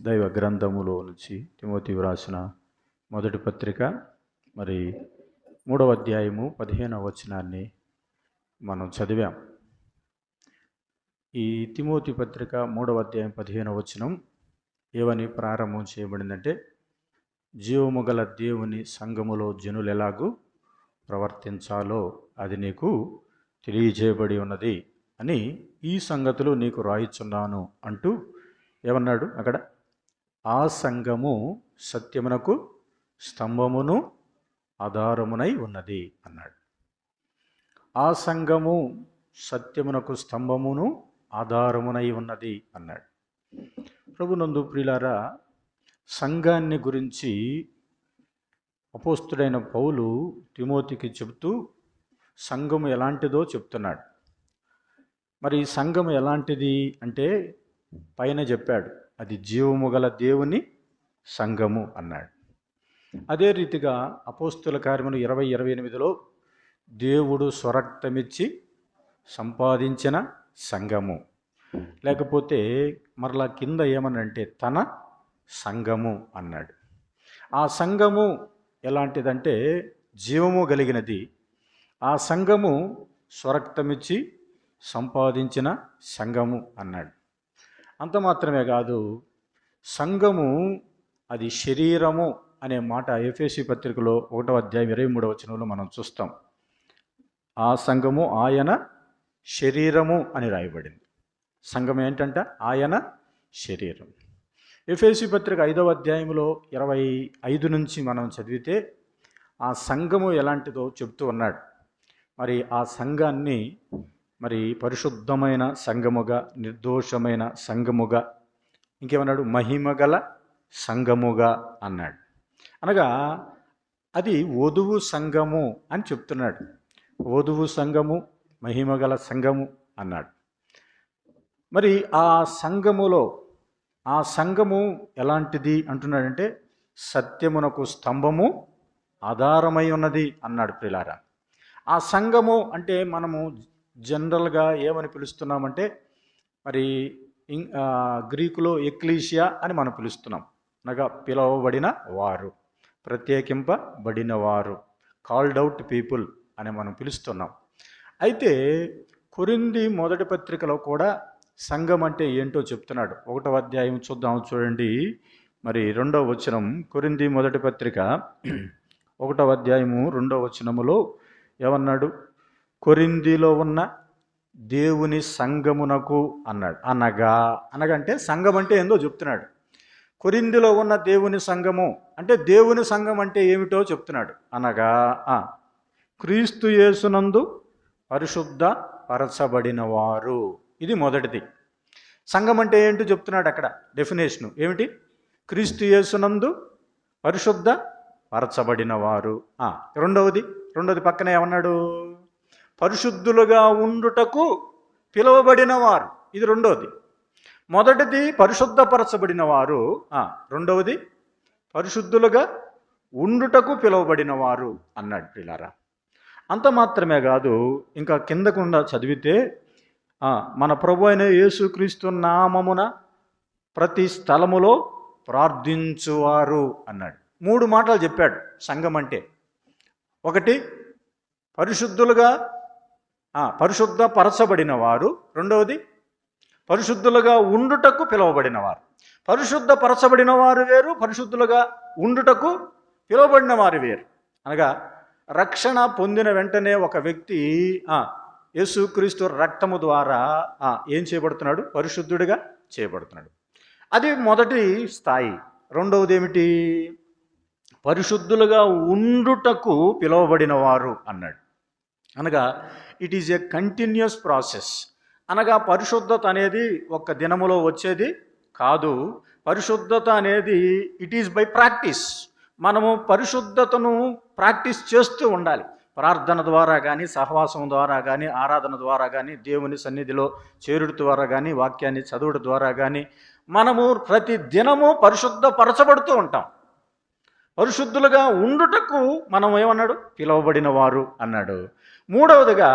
దైవ గ్రంథములో నుంచి తిమోతి వ్రాసిన మొదటి పత్రిక మరి మూడవ అధ్యాయము పదిహేనవ వచనాన్ని మనం చదివాం. ఈ తిమోతి పత్రిక మూడవ అధ్యాయం పదిహేనవ వచనం ఏమని ప్రారంభం చేయబడిందంటే జీవము గల దేవుని సంఘములో జనులు ఎలాగూ ప్రవర్తించాలో అది నీకు తెలియజేయబడి ఉన్నది అని ఈ సంగతులు నీకు రాయిచున్నాను అంటూ ఏమన్నాడు అక్కడ? ఆ సంఘము సత్యమునకు స్తంభమును ఆధారమునై ఉన్నది అన్నాడు. ఆ సంఘము సత్యమునకు స్తంభమును ఆధారమునై ఉన్నది అన్నాడు. ప్రభునందు ప్రియులారా సంఘాన్ని గురించి అపోస్తుడైన పౌలు తిమోతికి చెబుతూ సంఘం ఎలాంటిదో చెప్తున్నాడు. మరి సంఘము సంఘం ఎలాంటిది అంటే పైన చెప్పాడు. అది జీవము గల దేవుని సంఘము అన్నాడు. అదే రీతిగా అపోస్తుల కార్యములు ఇరవై ఇరవై ఎనిమిదిలో దేవుడు స్వరక్తమిచ్చి సంపాదించిన సంఘము. లేకపోతే మరలా కింద ఏమనంటే తన సంఘము అన్నాడు. ఆ సంఘము ఎలాంటిదంటే జీవము కలిగినది. ఆ సంఘము స్వరక్తమిచ్చి సంపాదించిన సంఘము అన్నాడు. అంత మాత్రమే కాదు సంఘము అది శరీరము అనే మాట ఎఫ్ఎసి పత్రికలో ఒకటో అధ్యాయం ఇరవై మూడవ వచనంలో మనం చూస్తాం. ఆ సంఘము ఆయన శరీరము అని రాయబడింది. సంఘం ఏంటంట? ఆయన శరీరం. ఎఫ్ఎసి పత్రిక ఐదవ అధ్యాయంలో ఇరవై ఐదు నుంచి మనం చదివితే ఆ సంఘము ఎలాంటిదో చెబుతూ ఉన్నాడు. మరి ఆ సంఘాన్ని మరి పరిశుద్ధమైన సంఘముగా నిర్దోషమైన సంఘముగా ఇంకేమన్నాడు? మహిమగల సంఘముగా అన్నాడు. అనగా అది వధువు సంఘము అని చెప్తున్నాడు. వధువు సంఘము మహిమగల సంఘము అన్నాడు. మరి ఆ సంఘములో ఆ సంఘము ఎలాంటిది అంటున్నాడంటే సత్యమునకు స్తంభము ఆధారమై ఉన్నది అన్నాడు ప్రిలారా. ఆ సంఘము అంటే మనము జనరల్గా ఏమని పిలుస్తున్నామంటే మరి గ్రీకులో ఎక్లీషియా అని మనం పిలుస్తున్నాం. అనగా పిలవబడిన వారు ప్రత్యేకింపబడిన వారు కాల్డ్ అవుట్ పీపుల్ అని మనం పిలుస్తున్నాం. అయితే కొరింది మొదటి పత్రికలో కూడా సంఘం అంటే ఏంటో చెప్తున్నాడు. ఒకటో అధ్యాయం చూద్దాం చూడండి. మరి రెండవ వచనం కొరింది మొదటి పత్రిక ఒకటవ అధ్యాయము రెండవ వచనములో ఏమన్నాడు? కొరిందిలో ఉన్న దేవుని సంఘమునకు అన్నాడు. అనగా అనగంటే సంఘం అంటే ఏందో చెప్తున్నాడు. కొరిందిలో ఉన్న దేవుని సంఘము అంటే దేవుని సంఘం అంటే ఏమిటో చెప్తున్నాడు. అనగా క్రీస్తు యేసునందు పరిశుద్ధ పరచబడిన వారు ఇది మొదటిది. సంఘం అంటే ఏంటో చెప్తున్నాడు అక్కడ డెఫినేషను. ఏమిటి? క్రీస్తు యేసునందు పరిశుద్ధ పరచబడిన వారు రెండవది రెండవది పక్కన ఏమన్నాడు? పరిశుద్ధులుగా ఉండుటకు పిలువబడిన వారు ఇది రెండవది మొదటిది పరిశుద్ధపరచబడిన వారు రెండవది పరిశుద్ధులుగా ఉండుటకు పిలువబడిన వారు అన్నాడు పిల్లారా అంత మాత్రమే కాదు ఇంకా కిందకుండా చదివితే మన ప్రభు అయిన యేసుక్రీస్తు నామమున ప్రతి స్థలములో ప్రార్థించువారు అన్నాడు. మూడు మాటలు చెప్పాడు సంఘం అంటే. ఒకటి పరిశుద్ధులుగా పరిశుద్ధ పరచబడిన వారు రెండవది పరిశుద్ధులుగా ఉండుటకు పిలువబడిన వారు పరిశుద్ధ పరచబడిన వారు వేరు పరిశుద్ధులుగా ఉండుటకు పిలువబడిన వారు. వేరు అనగా రక్షణ పొందిన వెంటనే ఒక వ్యక్తి యేసుక్రీస్తు రక్తము ద్వారా ఏం చేయబడుతున్నాడు? పరిశుద్ధుడిగా చేయబడుతున్నాడు. అది మొదటి స్థాయి. రెండవది ఏమిటి పరిశుద్ధులుగా ఉండుటకు పిలువబడిన వారు అన్నాడు. అనగా it is a continuous process అనగా పరిశుద్ధత అనేది ఒక్క దినములో వచ్చేది కాదు. పరిశుద్ధత అనేది ఇట్ ఈజ్ బై ప్రాక్టీస్ మనము పరిశుద్ధతను ప్రాక్టీస్ చేస్తూ ఉండాలి. ప్రార్థన ద్వారా కానీ సహవాసం ద్వారా కానీ ఆరాధన ద్వారా కానీ దేవుని సన్నిధిలో చేరుడు ద్వారా కానీ వాక్యాన్ని చదువుడు ద్వారా కానీ మనము ప్రతి దినము పరిశుద్ధపరచబడుతూ ఉంటాం. పరిశుద్ధులుగా ఉండుటకు మనం ఏమన్నాడు పిలువబడిన వారు అన్నాడు. మూడవదిగా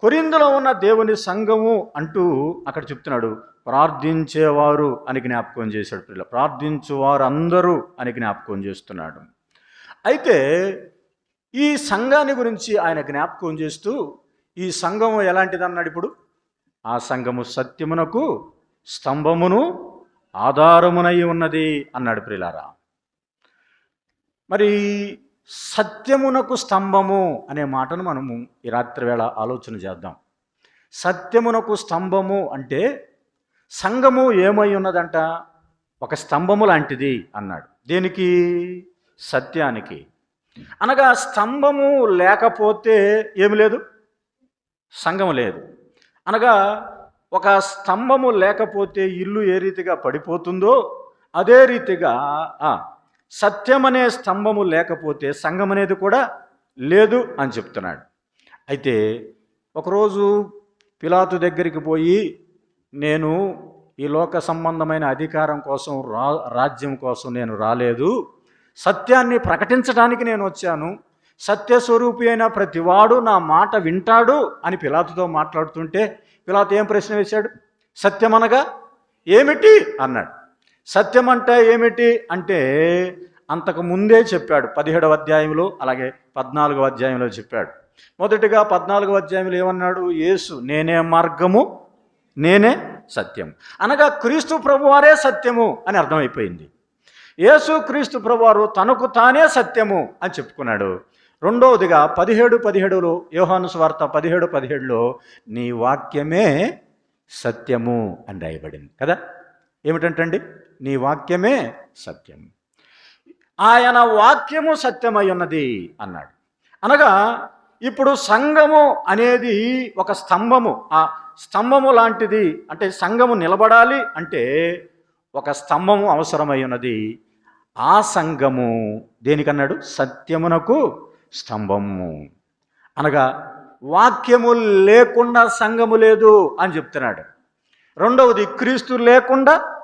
కొరిందులో ఉన్న దేవుని సంఘము అంటూ అక్కడ చెప్తున్నాడు. ప్రార్థించేవారు అని జ్ఞాపకం చేశాడు పిల్ల. ప్రార్థించువారు అందరూ అని జ్ఞాపకం చేస్తున్నాడు. అయితే ఈ సంఘాన్ని గురించి ఆయన జ్ఞాపకం చేస్తూ ఈ సంఘము ఎలాంటిదన్నాడు ఇప్పుడు? ఆ సంఘము సత్యమునకు స్తంభమును ఆధారమునై ఉన్నది అన్నాడు ప్రిలారా. మరి సత్యమునకు స్తంభము అనే మాటను మనము ఈ రాత్రి వేళ ఆలోచన చేద్దాం. సత్యమునకు స్తంభము అంటే సంఘము ఏమై ఉన్నదంట? ఒక స్తంభము లాంటిది అన్నాడు. దేనికి? సత్యానికి. అనగా స్తంభము లేకపోతే ఏమి లేదు? సంఘము లేదు. అనగా ఒక స్తంభము లేకపోతే ఇల్లు ఏ రీతిగా పడిపోతుందో అదే రీతిగా సత్యం అనే స్తంభము లేకపోతే సంఘం అనేది కూడా లేదు అని చెప్తున్నాడు. అయితే ఒకరోజు పిలాతు దగ్గరికి పోయి నేను ఈ లోక సంబంధమైన అధికారం కోసం రా రాజ్యం కోసం నేను రాలేదు. సత్యాన్ని ప్రకటించడానికి నేను వచ్చాను. సత్యస్వరూపి అయిన ప్రతివాడు నా మాట వింటాడు అని పిలాతుతో మాట్లాడుతుంటే పిలాతు ఏం ప్రశ్న వేశాడు? సత్యమనగా? ఏమిటి? అన్నాడు. సత్యం అంటే ఏమిటి అంటే అంతకు ముందే చెప్పాడు పదిహేడవ అధ్యాయంలో అలాగే పద్నాలుగవ అధ్యాయంలో చెప్పాడు. మొదటిగా పద్నాలుగవ అధ్యాయంలో ఏమన్నాడు? యేసు నేనే మార్గము నేనే సత్యం అనగా క్రీస్తు ప్రభువారే సత్యము అని అర్థమైపోయింది. యేసు క్రీస్తు ప్రభువారు తనకు తానే సత్యము అని చెప్పుకున్నాడు. రెండవదిగా పదిహేడు పదిహేడులో యోహాను స్వార్త పదిహేడు పదిహేడులో నీ వాక్యమే సత్యము అని రాయబడింది కదా? ఏమిటంటండి? నీ వాక్యమే సత్యం. ఆయన వాక్యము సత్యమై ఉన్నది అన్నాడు. అనగా ఇప్పుడు సంఘము అనేది ఒక స్తంభము. ఆ స్తంభము లాంటిది అంటే సంఘము నిలబడాలి అంటే ఒక స్తంభము అవసరమై ఉన్నది. ఆ సంఘము దేనికన్నాడు? సత్యమునకు స్తంభము. అనగా వాక్యము లేకుండా సంఘము లేదు అని చెప్తున్నాడు. రెండవది క్రీస్తు లేకుండా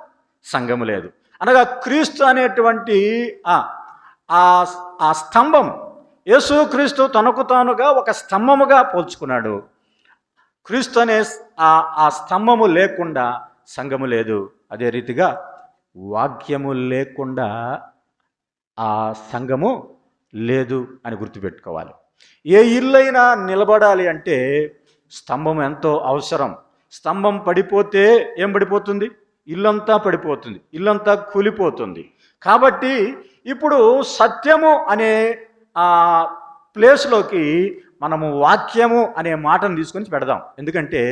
సంఘము లేదు. అనగా క్రీస్తు అనేటువంటి ఆ ఆ- స్తంభం యేసు క్రీస్తు తనకు తానుగా ఒక స్తంభముగా పోల్చుకున్నాడు. క్రీస్తు అనే ఆ ఆ స్తంభము లేకుండా సంఘము లేదు. అదే రీతిగా వాక్యము లేకుండా ఆ సంఘము లేదు అని గుర్తుపెట్టుకోవాలి. ఏ ఇల్లైనా నిలబడాలి అంటే స్తంభం ఎంతో అవసరం. స్తంభం పడిపోతే ఏం పడిపోతుంది? ఇల్లంతా పడిపోతుంది ఇల్లంతా కూలిపోతుంది. కాబట్టి ఇప్పుడు సత్యము అనే ఆ ప్లేస్లోకి మనము వాక్యము అనే మాటను తీసుకొని పెడదాం. ఎందుకంటే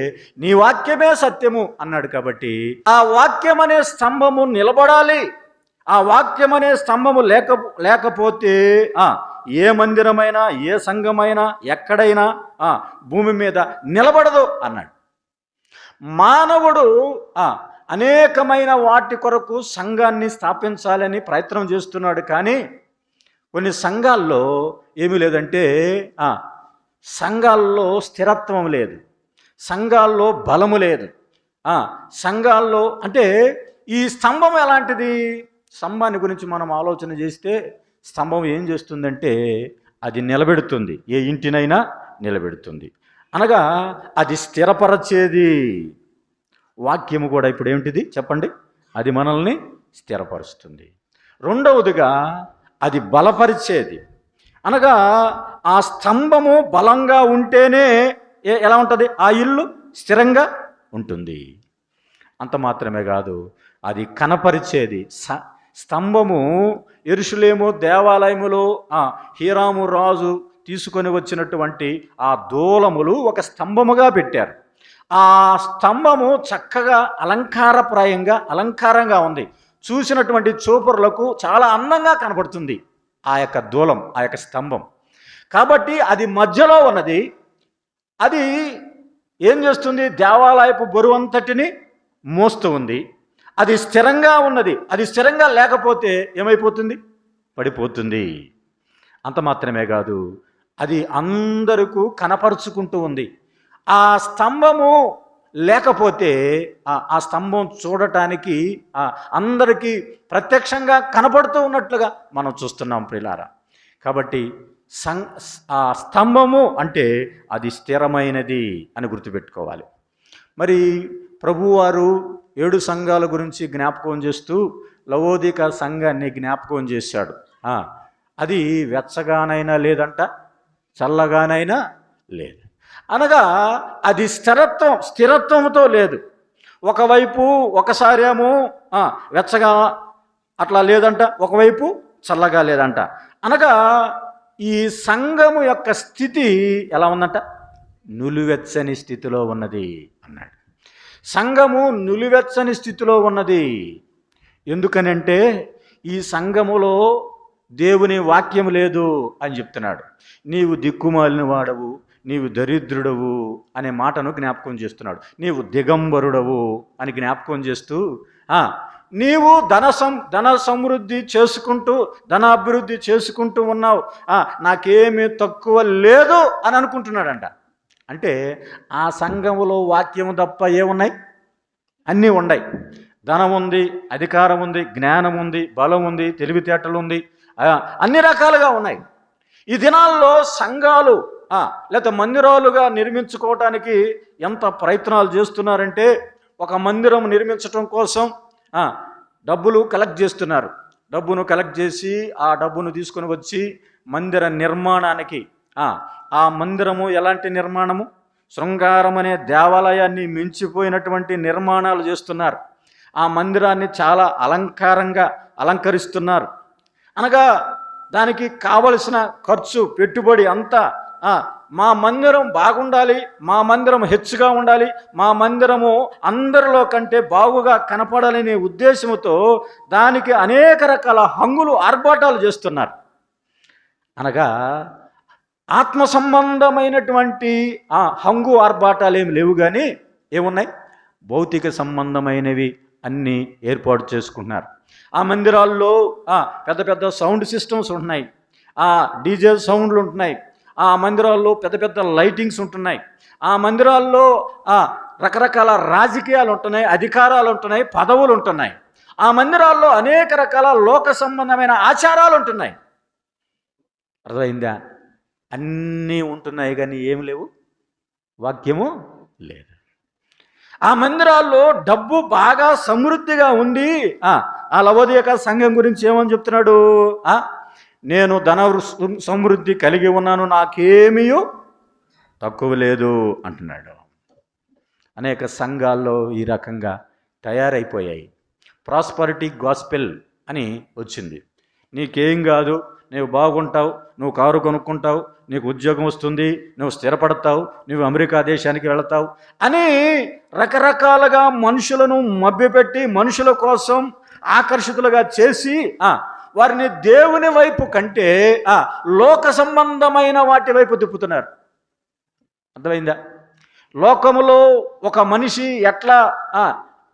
నీ వాక్యమే సత్యము అన్నాడు కాబట్టి ఆ వాక్యం అనే స్తంభము నిలబడాలి. ఆ వాక్యం అనే స్తంభము లేక లేకపోతే ఏ మందిరమైనా ఏ సంఘమైనా ఎక్కడైనా భూమి మీద నిలబడదు అన్నాడు. మానవుడు అనేకమైన వాటి కొరకు సంఘాన్ని స్థాపించాలని ప్రయత్నం చేస్తున్నాడు కానీ కొన్ని సంఘాల్లో ఏమీ లేదంటే సంఘాల్లో స్థిరత్వం లేదు. సంఘాల్లో బలము లేదు. సంఘాల్లో అంటే ఈ స్తంభం ఎలాంటిది? స్తంభాన్ని గురించి మనం ఆలోచన చేస్తే స్తంభం ఏం చేస్తుందంటే అది నిలబెడుతుంది. ఏ ఇంటినైనా నిలబెడుతుంది. అనగా అది స్థిరపరచేది. వాక్యము కూడా ఇప్పుడు ఏమిటిది? చెప్పండి. అది మనల్ని స్థిరపరుస్తుంది. రెండవదిగా అది బలపరిచేది. అనగా ఆ స్తంభము బలంగా ఉంటేనే ఎలా ఉంటుంది? ఆ ఇల్లు స్థిరంగా ఉంటుంది. అంత మాత్రమే కాదు అది కనపరిచేది. స స్తంభము ఎరుషులేము దేవాలయములో హీరాము రాజు తీసుకొని వచ్చినటువంటి ఆ దూలములు ఒక స్తంభముగా పెట్టారు. ఆ స్తంభము చక్కగా అలంకారప్రాయంగా అలంకారంగా ఉంది. చూసినటువంటి చూపరులకు చాలా అందంగా కనపడుతుంది ఆ యొక్క దూలం ఆ యొక్క స్తంభం. కాబట్టి అది మధ్యలో ఉన్నది. అది ఏం చేస్తుంది? దేవాలయపు బరువంతటిని మోస్తూ ఉంది. అది స్థిరంగా ఉన్నది. అది స్థిరంగా లేకపోతే ఏమైపోతుంది? పడిపోతుంది. అంత మాత్రమే కాదు. అది అందరికీ కనపరుచుకుంటూ ఉంది. ఆ స్తంభము లేకపోతే ఆ- స్తంభం చూడటానికి అందరికీ ప్రత్యక్షంగా కనపడుతూ ఉన్నట్లుగా మనం చూస్తున్నాం ప్రిలారా. కాబట్టి సం ఆ స్తంభము అంటే అది స్థిరమైనది అని గుర్తుపెట్టుకోవాలి. మరి ప్రభువారు ఏడు సంఘాల గురించి జ్ఞాపకం చేస్తూ లవోదిక సంఘాన్ని జ్ఞాపకం చేశాడు. అది వెచ్చగానైనా లేదంట చల్లగానైనా లేదు. అనగా అది స్థిరత్వం స్థిరత్వంతో లేదు. ఒకవైపు ఒకసారేమో వెచ్చగా అట్లా లేదంట ఒకవైపు చల్లగా లేదంట. అనగా ఈ సంఘము యొక్క స్థితి ఎలా ఉందంట? నులివెచ్చని స్థితిలో ఉన్నది అన్నాడు. సంఘము నులివెచ్చని స్థితిలో ఉన్నది. ఎందుకనంటే ఈ సంఘములో దేవుని వాక్యం లేదు అని చెప్తున్నాడు. నీవు దిక్కుమాలిన వాడవు నీవు దరిద్రుడవు అనే మాటను జ్ఞాపకం చేస్తున్నాడు. నీవు దిగంబరుడవు అని జ్ఞాపకం చేస్తూ నీవు ధన సం ధన సమృద్ధి చేసుకుంటూ ధనాభివృద్ధి చేసుకుంటూ ఉన్నావు. నాకేమీ తక్కువ లేదు అని అనుకుంటున్నాడంట. అంటే ఆ సంఘములో వాక్యం తప్ప ఏమున్నాయి? అన్నీ ఉన్నాయి. ధనం ఉంది అధికారం ఉంది జ్ఞానం ఉంది బలం ఉంది తెలివితేటలు ఉంది. అన్ని రకాలుగా ఉన్నాయి. ఈ దినాల్లో సంఘాలు లేకపోతే మందిరాలుగా నిర్మించుకోవటానికి ఎంత ప్రయత్నాలు చేస్తున్నారంటే ఒక మందిరం నిర్మించటం కోసం డబ్బులు కలెక్ట్ చేస్తున్నారు. డబ్బును కలెక్ట్ చేసి ఆ డబ్బును తీసుకొని వచ్చి మందిర నిర్మాణానికి ఆ, మందిరము ఎలాంటి నిర్మాణము? శృంగారం అనే దేవాలయాన్ని మించిపోయినటువంటి నిర్మాణాలు చేస్తున్నారు. ఆ మందిరాన్ని చాలా అలంకారంగా అలంకరిస్తున్నారు. అనగా దానికి కావలసిన ఖర్చు పెట్టుబడి అంతా మా మందిరం బాగుండాలి మా మందిరం హెచ్చుగా ఉండాలి మా మందిరము అందరిలో కంటే బాగుగా కనపడాలనే ఉద్దేశంతో దానికి అనేక రకాల హంగులు ఆర్భాటాలు చేస్తున్నారు. అనగా ఆత్మ సంబంధమైనటువంటి ఆ హంగు ఆర్భాటాలు ఏమి లేవు కానీ ఏమున్నాయి? భౌతిక సంబంధమైనవి అన్నీ ఏర్పాటు చేసుకున్నారు ఆ మందిరాల్లో పెద్ద పెద్ద సౌండ్ సిస్టమ్స్ ఉన్నాయి ఆ డీజే సౌండ్లు ఉంటున్నాయి. ఆ మందిరాల్లో పెద్ద పెద్ద లైటింగ్స్ ఉంటున్నాయి. ఆ మందిరాల్లో ఆ రకరకాల రాజకీయాలు ఉంటున్నాయి అధికారాలు ఉంటున్నాయి పదవులు ఉంటున్నాయి. ఆ మందిరాల్లో అనేక రకాల లోక సంబంధమైన ఆచారాలు ఉంటున్నాయి. అర్థమైందా? అన్నీ ఉంటున్నాయి కానీ ఏం లేవు? వాక్యము లేదు. ఆ మందిరాల్లో డబ్బు బాగా సమృద్ధిగా ఉంది ఆ, ఆ లవోదయక సంఘం గురించి ఏమని చెప్తున్నాడు? ఆ, నేను ధన సమృద్ధి కలిగి ఉన్నాను నాకేమీయో తక్కువ లేదు అంటున్నాడు. అనేక సంఘాల్లో ఈ రకంగా తయారైపోయాయి. ప్రాస్పరిటీ గాస్పెల్ అని వచ్చింది. నీకేం కాదు నువ్వు బాగుంటావు నువ్వు కారు కొనుక్కుంటావు నీకు ఉద్యోగం వస్తుంది నువ్వు స్థిరపడతావు నువ్వు అమెరికా దేశానికి వెళతావు అని రకరకాలుగా మనుషులను మభ్యపెట్టి మనుషుల కోసం ఆకర్షితులుగా చేసి వారిని దేవుని వైపు కంటే లోక సంబంధమైన వాటి వైపు తిప్పుతున్నారు. అర్థమైందా? లోకములో ఒక మనిషి ఎట్లా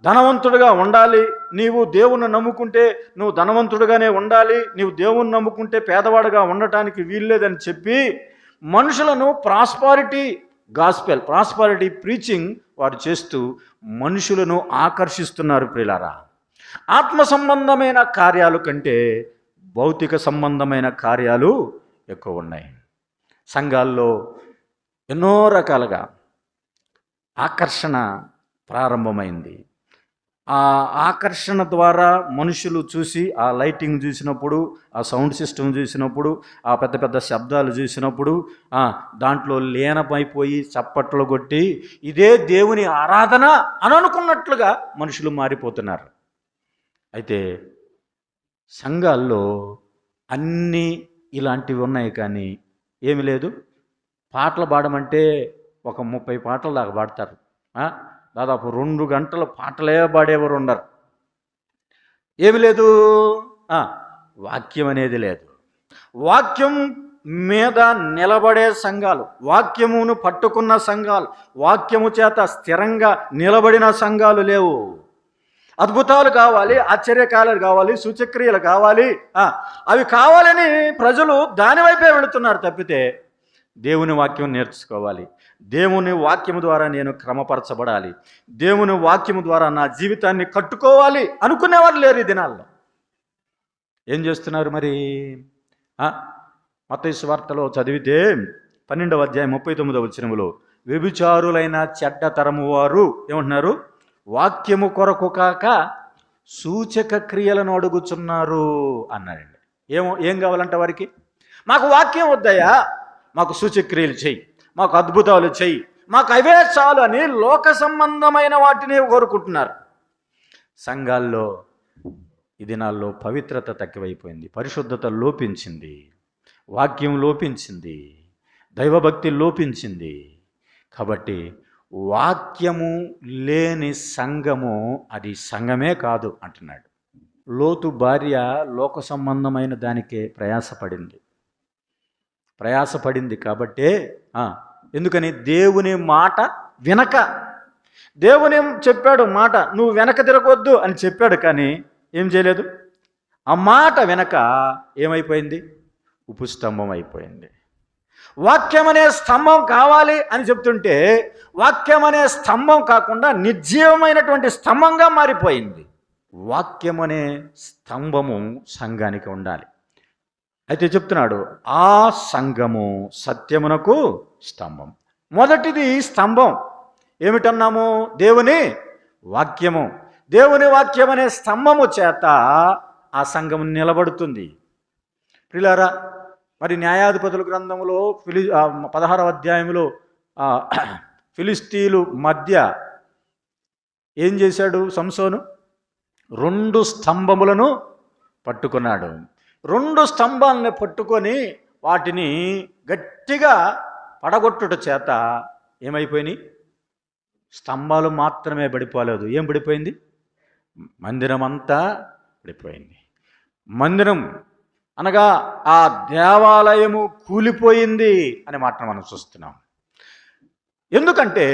ధనవంతుడిగా ఉండాలి నీవు దేవుణ్ణి నమ్ముకుంటే నువ్వు ధనవంతుడిగానే ఉండాలి నీవు దేవుణ్ణి నమ్ముకుంటే పేదవాడుగా ఉండటానికి వీల్లేదని చెప్పి మనుషులను ప్రాస్పారిటీ గాస్పెల్ ప్రాస్పారిటీ ప్రీచింగ్ వారు చేస్తూ మనుషులను ఆకర్షిస్తున్నారు ప్రిలారా ఆత్మ సంబంధమైన కార్యాలు కంటే భౌతిక సంబంధమైన కార్యాలు ఎక్కువ ఉన్నాయి. సంఘాల్లో ఎన్నో రకాలుగా ఆకర్షణ ప్రారంభమైంది. ఆ ఆకర్షణ ద్వారా మనుషులు చూసి ఆ లైటింగ్ చూసినప్పుడు ఆ సౌండ్ సిస్టమ్ చూసినప్పుడు ఆ పెద్ద పెద్ద శబ్దాలు చూసినప్పుడు దాంట్లో లీనమైపోయి చప్పట్లు కొట్టి ఇదే దేవుని ఆరాధన అని అనుకున్నట్లుగా మనుషులు మారిపోతున్నారు. అయితే సంఘాల్లో అన్నీ ఇలాంటివి ఉన్నాయి కానీ ఏమి లేదు. పాటలు పాడమంటే ఒక ముప్పై పాటలు దాకా పాడతారు. దాదాపు రెండు గంటల పాటలే పాడేవారు ఉండరు ఏమి లేదు. వాక్యం అనేది లేదు. వాక్యం మీద నిలబడే సంఘాలు వాక్యమును పట్టుకున్న సంఘాలు వాక్యము చేత స్థిరంగా నిలబడిన సంఘాలు లేవు. అద్భుతాలు కావాలి ఆశ్చర్యకాలు కావాలి సూచక్రియలు కావాలి. అవి కావాలని ప్రజలు దాని వైపే వెళుతున్నారు తప్పితే దేవుని వాక్యం నేర్చుకోవాలి. దేవుని వాక్యము ద్వారా నేను క్రమపరచబడాలి. దేవుని వాక్యము ద్వారా నా జీవితాన్ని కట్టుకోవాలి అనుకునేవారు లేరు ఈ దినాల్లో. ఏం చేస్తున్నారు మరి? మత వార్తలో చదివితే పన్నెండవ అధ్యాయం ముప్పై తొమ్మిదవ వచ్చినములో వ్యభిచారులైన చెడ్డ తరము వారు ఏమంటున్నారు? వాక్యము కొరకు కాక సూచక క్రియలను అడుగుచున్నారు అన్నాడండి. ఏమో ఏం కావాలంట వారికి? మాకు వాక్యం వద్దయ్యా. మాకు సూచక్రియలు చెయ్యి. మాకు అద్భుతాలు చెయ్యి. మాకు అవే చాలు అని లోక సంబంధమైన వాటిని కోరుకుంటున్నారు. సంఘాల్లో ఈ దినాల్లో పవిత్రత తక్కువైపోయింది. పరిశుద్ధత లోపించింది. వాక్యం లోపించింది. దైవభక్తి లోపించింది. కాబట్టి వాక్యము లేని సంఘము అది సంఘమే కాదు అంటున్నాడు. లోతు భార్య లోక సంబంధమైన దానికే ప్రయాసపడింది. ప్రయాసపడింది కాబట్టే ఎందుకని దేవుని మాట వినక దేవుని చెప్పాడు మాట నువ్వు వెనక తిరగొద్దు అని చెప్పాడు కానీ ఏం చేయలేదు. ఆ మాట వెనక ఏమైపోయింది? ఉపస్తంభం అయిపోయింది. వాక్యం అనే స్తంభం కావాలి అని చెప్తుంటే వాక్యం అనే స్తంభం కాకుండా నిర్జీవమైనటువంటి స్తంభంగా మారిపోయింది. వాక్యం అనే స్తంభము సంఘానికి ఉండాలి. అయితే చెప్తున్నాడు ఆ సంఘము సత్యమునకు స్తంభం. మొదటిది స్తంభం. ఏమిటన్నాము? దేవుని వాక్యము. దేవుని వాక్యం అనే స్తంభము చేత ఆ సంఘం నిలబడుతుంది. ప్రిలారా మరి న్యాయాధిపతుల గ్రంథంలో ఫిలి పదహారవ అధ్యాయంలో ఫిలిస్తీన్లు మధ్య ఏం చేశాడు సంసోను? రెండు స్తంభములను పట్టుకున్నాడు. రెండు స్తంభాలను పట్టుకొని వాటిని గట్టిగా పడగొట్టుట చేత ఏమైపోయినాయి? స్తంభాలు మాత్రమే పడిపోలేదు. ఏం పడిపోయింది? మందిరం అంతా పడిపోయింది. మందిరం అనగా ఆ దేవాలయము కూలిపోయింది అనే మాటను మనం చూస్తున్నాం. ఎందుకంటే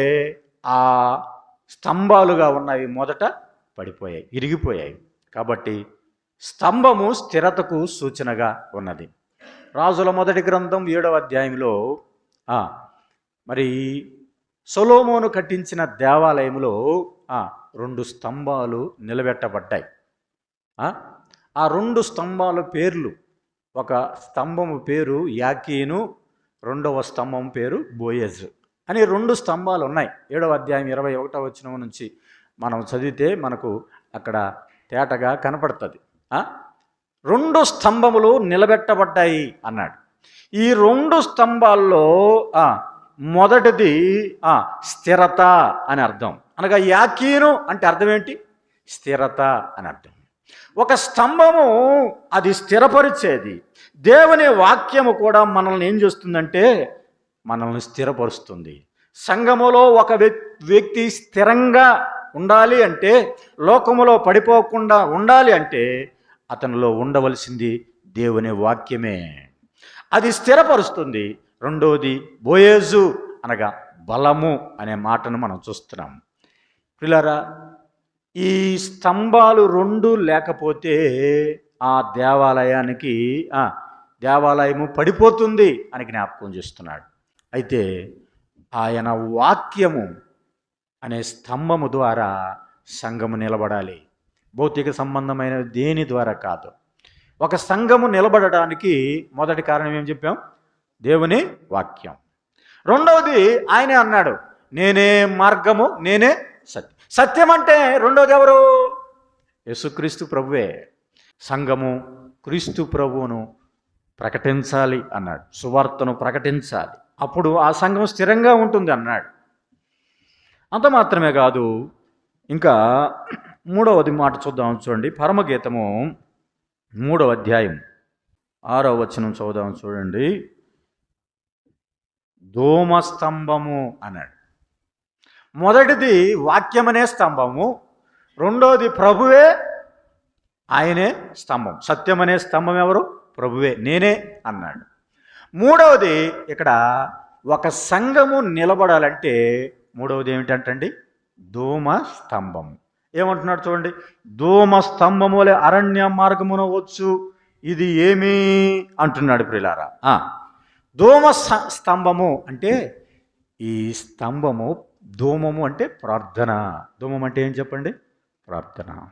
ఆ స్తంభాలుగా ఉన్నవి మొదట పడిపోయాయి ఇరిగిపోయాయి. కాబట్టి స్తంభము స్థిరతకు సూచనగా ఉన్నది. రాజుల మొదటి గ్రంథం ఏడవ అధ్యాయంలో మరి సొలోమోను కట్టించిన దేవాలయంలో రెండు స్తంభాలు నిలబెట్టబడ్డాయి. ఆ, ఆ రెండు స్తంభాల పేర్లు ఒక స్తంభము పేరు యాకీను రెండవ స్తంభం పేరు బోయజ్ అని రెండు స్తంభాలు ఉన్నాయి. ఏడవ అధ్యాయం ఇరవై ఒకటవ వచ్చిన నుంచి మనం చదివితే మనకు అక్కడ తేటగా కనపడుతుంది. రెండు స్తంభములు నిలబెట్టబడ్డాయి అన్నాడు. ఈ రెండు స్తంభాల్లో మొదటిది స్థిరత అని అర్థం. అనగా యాకీను అంటే అర్థం ఏంటి? స్థిరత అని అర్థం. ఒక స్తంభము అది స్థిరపరిచేది. దేవుని వాక్యము కూడా మనల్ని ఏం చేస్తుందంటే మనల్ని స్థిరపరుస్తుంది. సంఘములో ఒక వ్యక్తి స్థిరంగా ఉండాలి అంటే లోకములో పడిపోకుండా ఉండాలి అంటే అతనిలో ఉండవలసింది దేవుని వాక్యమే. అది స్థిరపరుస్తుంది. రెండవది బోయేజు అనగా బలము అనే మాటను మనం చూస్తున్నాం. పిల్లరా ఈ స్తంభాలు రెండు లేకపోతే ఆ దేవాలయానికి దేవాలయము పడిపోతుంది అని జ్ఞాపకం చేస్తున్నాడు. అయితే ఆయన వాక్యము అనే స్తంభము ద్వారా సంఘము నిలబడాలి. భౌతిక సంబంధమైన దేని ద్వారా కాదు. ఒక సంఘము నిలబడడానికి మొదటి కారణం ఏం చెప్పాం? దేవుని వాక్యం. రెండవది ఆయనే అన్నాడు నేనే మార్గము నేనే సత్యం. సత్యం అంటే రెండవది ఎవరు? యేసుక్రీస్తు ప్రభువే. సంఘము క్రీస్తు ప్రభువును ప్రకటించాలి అన్నాడు. సువార్తను ప్రకటించాలి. అప్పుడు ఆ సంఘం స్థిరంగా ఉంటుంది అన్నాడు. అంత మాత్రమే కాదు ఇంకా మూడవది మాట చూద్దాం చూడండి. పరమగీతము మూడవ అధ్యాయం. ఆరవ వచనం చదువుదాం చూడండి. ధూమస్తంభము అన్నాడు. మొదటిది వాక్యమనే స్తంభము. రెండోది ప్రభువే ఆయనే స్తంభం. సత్యమనే స్తంభం ఎవరు? ప్రభువే నేనే అన్నాడు. మూడవది ఇక్కడ ఒక సంఘము నిలబడాలంటే మూడవది ఏమిటంటండి? ధూమ స్తంభం. ఏమంటున్నాడు చూడండి? ధూమ స్తంభము వలె అరణ్య మార్గమున వచ్చు. ఇది ఏమి? అంటున్నాడు ప్రిలారా ధూమ స్తంభము అంటే ఈ స్తంభము ధూమము అంటే ప్రార్థన. ధూమం అంటే ఏం చెప్పండి? ప్రార్థన.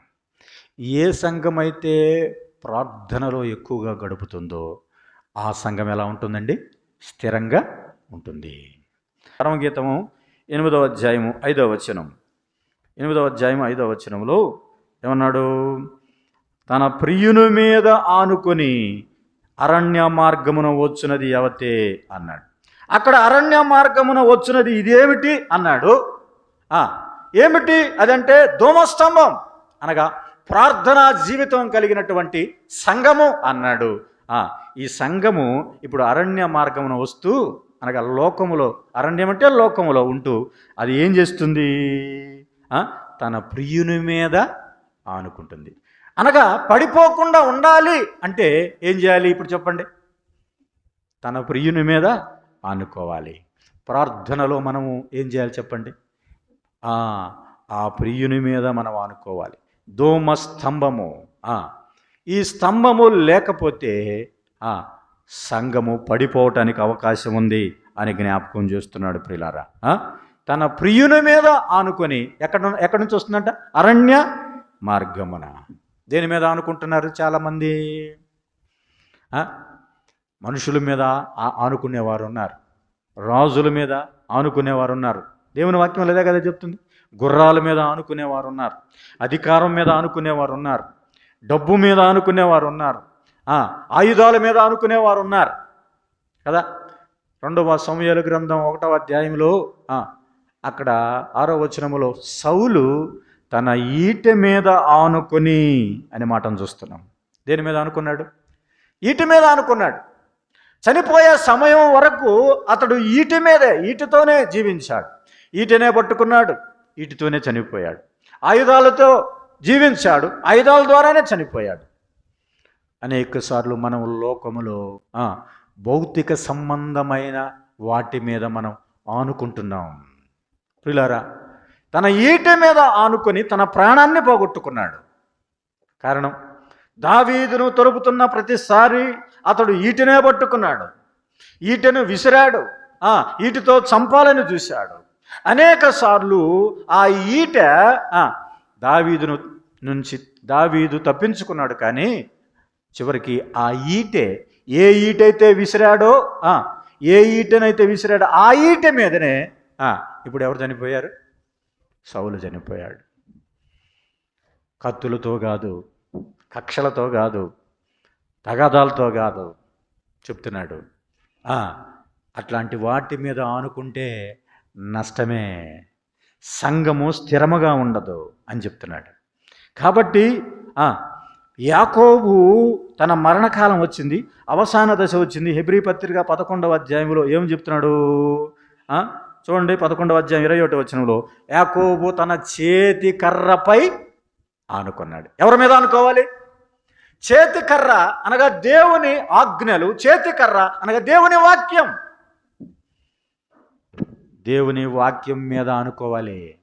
ఏ సంఘం అయితే ప్రార్థనలో ఎక్కువగా గడుపుతుందో ఆ సంఘం ఎలా ఉంటుందండి? స్థిరంగా ఉంటుంది. పరమగీతము ఎనిమిదవ అధ్యాయము ఐదవ వచనం. ఎనిమిదవ అధ్యాయం ఐదవ వచనంలో ఏమన్నాడు? తన ప్రియుని మీద ఆనుకొని అరణ్య మార్గమున వచ్చునది ఎవతే? అన్నాడు. అక్కడ అరణ్య మార్గమున వచ్చినది ఇదేమిటి? అన్నాడు. ఏమిటి? అదంటే ధూమస్తంభం అనగా ప్రార్థనా జీవితం కలిగినటువంటి సంఘము అన్నాడు. ఈ సంఘము ఇప్పుడు అరణ్య మార్గమున వస్తూ అనగా లోకములో అరణ్యం అంటే లోకములో ఉంటూ అది ఏం చేస్తుంది? తన ప్రియుని మీద ఆనుకుంటుంది. అనగా పడిపోకుండా ఉండాలి అంటే ఏం చేయాలి? ఇప్పుడు చెప్పండి. తన ప్రియుని మీద ఆనుకోవాలి. ప్రార్థనలో మనము ఏం చేయాలి చెప్పండి? ఆ, ప్రియుని మీద మనం ఆనుకోవాలి. దోమ స్తంభము. ఈ స్తంభము లేకపోతే సంఘము పడిపోవటానికి అవకాశం ఉంది అని జ్ఞాపకం చేస్తున్నాడు ప్రిలారా తన ప్రియుని మీద ఆనుకొని ఎక్కడ ఎక్కడి నుంచి వస్తుందంట? అరణ్య మార్గమున. దేని మీద ఆనుకుంటున్నారు చాలామంది? మనుషుల మీద ఆనుకునేవారు ఉన్నారు రాజుల మీద ఆనుకునేవారు ఉన్నారు దేవుని వాక్యం లేదా కదా చెప్తుంది? గుర్రాల మీద ఆనుకునేవారు ఉన్నారు అధికారం మీద ఆనుకునేవారు ఉన్నారు డబ్బు మీద ఆనుకునేవారు ఉన్నారు ఆయుధాల మీద ఆనుకునేవారు ఉన్నారు కదా? రెండవ సమయాల గ్రంథం ఒకటవ అధ్యాయంలో అక్కడ ఆరో వచనములో సౌలు తన ఈట మీద ఆనుకొని అనే మాటను చూస్తున్నాం. దేని మీద అనుకున్నాడు ఈట మీద ఆనుకున్నాడు. చనిపోయే సమయం వరకు అతడు ఈటి మీదే ఈటితోనే జీవించాడు. ఈటనే పట్టుకున్నాడు ఈటితోనే చనిపోయాడు. ఆయుధాలతో జీవించాడు ఆయుధాల ద్వారానే చనిపోయాడు. అనేక సార్లు మనం లోకములో భౌతిక సంబంధమైన వాటి మీద మనం ఆనుకుంటున్నాం. ప్రిలారా తన ఈట మీద ఆనుకొని తన ప్రాణాన్ని పోగొట్టుకున్నాడు. కారణం దావీదును తొలుపుతున్న ప్రతిసారి అతడు ఈటనే పట్టుకున్నాడు. ఈటను విసిరాడు. ఈటితో చంపాలని చూశాడు. అనేక సార్లు ఆ ఈట దావీదును నుంచి దావీదు తప్పించుకున్నాడు కానీ చివరికి ఆ ఈటే ఏ ఈటైతే విసిరాడో ఏ ఈటనైతే విసిరాడో ఆ ఈట మీదనే ఇప్పుడు ఎవరు చనిపోయారు? సౌలు చనిపోయాడు. కత్తులతో కాదు కక్షలతో కాదు తగాదాలతో కాదు చెప్తున్నాడు. అట్లాంటి వాటి మీద ఆనుకుంటే నష్టమే సంఘము స్థిరముగా ఉండదు అని చెప్తున్నాడు. కాబట్టి యాకోబు తన మరణకాలం వచ్చింది అవసాన దశ వచ్చింది హెబ్రీ పత్రిక పదకొండవ అధ్యాయంలో ఏం చెప్తున్నాడు? చూడండి పదకొండవ అధ్యాయం ఇరవై ఒకటి వచ్చినంలో యాకోబు తన చేతి కర్రపై ఆనుకున్నాడు. ఎవరి మీద ఆనుకోవాలి? చేతికర్ర అనగా దేవుని ఆజ్ఞలు చేతికర్ర అనగా దేవుని వాక్యం. దేవుని వాక్యం మీద అనుకోవాలి.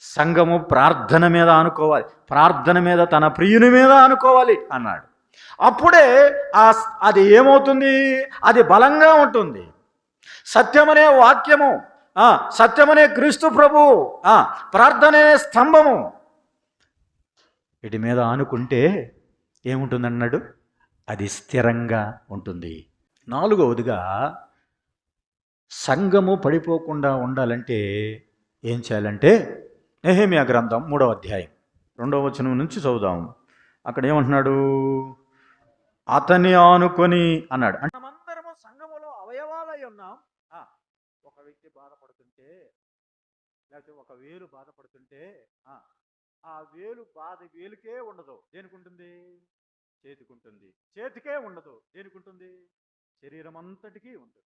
సంఘము ప్రార్థన మీద అనుకోవాలి. ప్రార్థన మీద తన ప్రియుని మీద అనుకోవాలి అన్నాడు. అప్పుడే ఆ అది ఏమవుతుంది? అది బలంగా ఉంటుంది. సత్యమనే వాక్యము సత్యమనే క్రీస్తు ప్రభు ఆ, ప్రార్థనే స్తంభము. వీటి మీద ఆనుకుంటే ఏముంటుందన్నాడు? అది స్థిరంగా ఉంటుంది. నాలుగవదిగా సంఘము పడిపోకుండా ఉండాలంటే ఏం చేయాలంటే నెహేమియా గ్రంథం మూడవ అధ్యాయం రెండవ వచనం నుంచి చదువుదాం. అక్కడ ఏమంటున్నాడు? అతని ఆనుకొని అన్నాడు. అంటే మనమందరము సంఘములో అవయవాలై ఉన్నాం. ఒక వ్యక్తి బాధపడుతుంటే లేకపోతే ఒక వేరు బాధపడుతుంటే ఆ, వేలు బాధ వేలుకే ఉండదు. దేనికి చేతికుంటుంది. చేతికి ఉంటుంది చేతికే ఉండదు. దేనికి ఉంటుంది శరీరం అంతటికీ ఉంటుంది.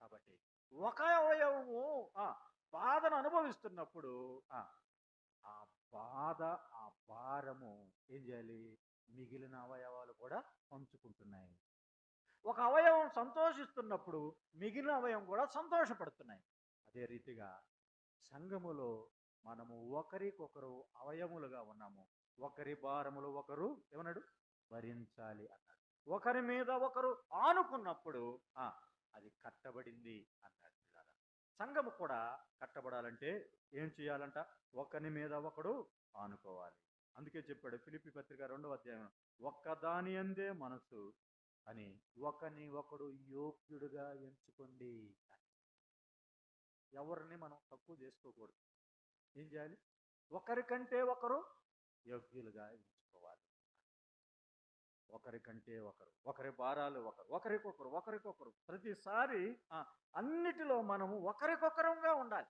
కాబట్టి ఒక అవయవము ఆ, బాధను అనుభవిస్తున్నప్పుడు ఆ, ఆ బాధ ఆ భారము ఏం చేయాలి? మిగిలిన అవయవాలు కూడా పంచుకుంటున్నాయి. ఒక అవయవం సంతోషిస్తున్నప్పుడు మిగిలిన అవయవం కూడా సంతోషపడుతున్నాయి. అదే రీతిగా సంఘములో మనము ఒకరికొకరు అవయములుగా ఉన్నాము. ఒకరి భారములు ఒకరు ఏమన్నాడు? భరించాలి అన్నాడు. ఒకరి మీద ఒకరు ఆనుకున్నప్పుడు అది కట్టబడింది అన్నాడు సంఘము కూడా కట్టబడాలంటే ఏం చేయాలంట? ఒకరి మీద ఒకడు ఆనుకోవాలి. అందుకే చెప్పాడు ఫిలిపి పత్రిక రెండవ అధ్యాయం ఒక్కదాని అందే మనసు అని ఒకని ఒకడు యోగ్యుడుగా ఎంచుకోండి ఎవరిని మనం తక్కువ చేసుకోకూడదు. ఏం చేయాలి? ఒకరికంటే ఒకరు యోగ్యులుగా ఎంచుకోవాలి. ఒకరికంటే ఒకరు ఒకరి భారాలు ఒకరు ఒకరికొకరు ఒకరికొకరు. ప్రతిసారి అన్నిటిలో మనము ఒకరికొకరంగా ఉండాలి.